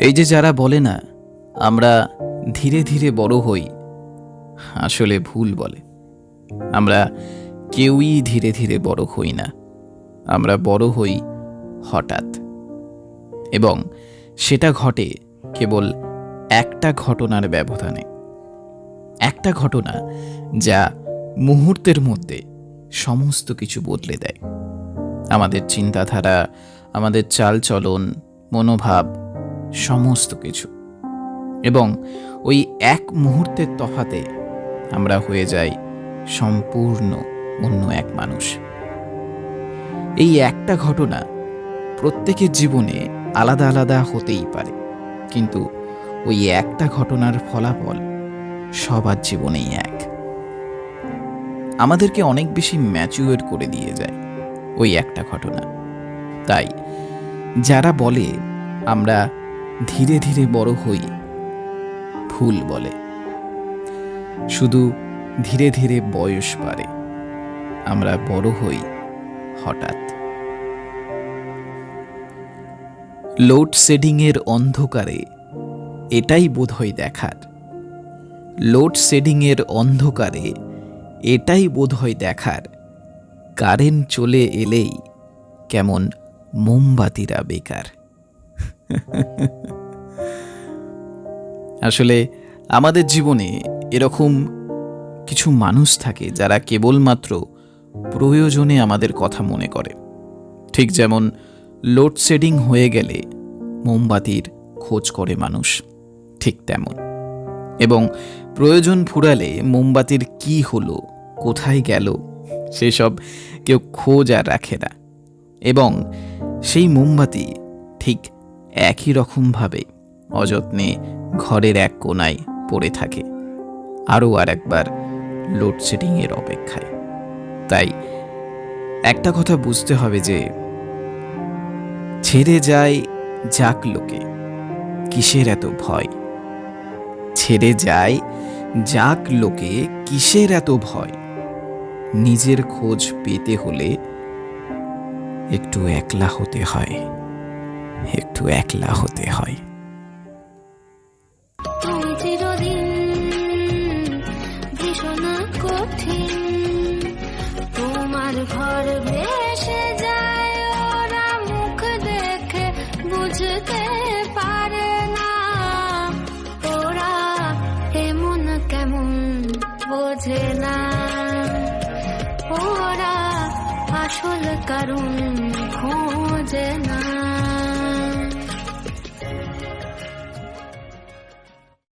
এই যে যারা বলে না, আমরা ধীরে ধীরে বড় হই। আসলে ভুল বলে। আমরা কেউই ধীরে ধীরে বড় হই না। আমরা বড় হই হঠাৎ। এবং সেটা ঘটে কেবল একটা ঘটনার ব্যবধানে। একটা ঘটনা যা মুহূর্তের মধ্যে সমস্ত কিছু বদলে দেয়। আমাদের চিন্তাধারা, আমাদের চালচলন, মনোভাব সমস্ত কিছু। এবং ওই এক মুহূর্তের তফাতে আমরা হয়ে যাই সম্পূর্ণ অন্য এক মানুষ। এই একটা ঘটনা প্রত্যেকের জীবনে আলাদা আলাদা হতেই পারে। কিন্তু ওই একটা ঘটনার ফলাফল সবার জীবনেই এক। আমাদেরকে অনেক বেশি ম্যাচিওর করে দিয়ে যায় ওই একটা ঘটনা। তাই যারা বলে আমরা ধীরে ধীরে বড় হই। ভুল বলে। শুধু ধীরে ধীরে বয়স বাড়ে। আমরা বড় হই হঠাৎ। লোডশেডিংয়ের অন্ধকারে এটাই বোধহয় দেখার। লোডশেডিংয়ের অন্ধকারে এটাই বোধহয় দেখার। কারেন্ট চলে এলেই কেমন মোমবাতিরা বেকার। আসলে আমাদের জীবনে এরকম কিছু মানুষ থাকে যারা কেবলমাত্র প্রয়োজনে আমাদের কথা মনে করে। ঠিক যেমন লোডশেডিং হয়ে গেলে মোমবাতির খোঁজ করে মানুষ, ঠিক তেমন। এবং প্রয়োজন ফুরালে মোমবাতির কি হলো, কোথায় গেল, সেসব কেউ খোঁজ আর রাখে না। এবং সেই মোমবাতি ঠিক একই রকমভাবে অযত্নে ঘরের এক কোনায় পড়ে থাকে, আরও আর একবার লোডশেডিংয়ের অপেক্ষায়। তাই একটা কথা বুঝতে হবে যে, ছেড়ে যায় যাক লোকে, কিসের এত ভয়? ছেড়ে যায় যাক লোকে, কিসের এত ভয়? নিজের খোঁজ পেতে হলে একটু একলা হতে হয়। একটু একলা হতে হয়। তোমার ঘর যায়, ওরা মুখ দেখে বুঝতে কেমন বোঝে না। আসল কারণ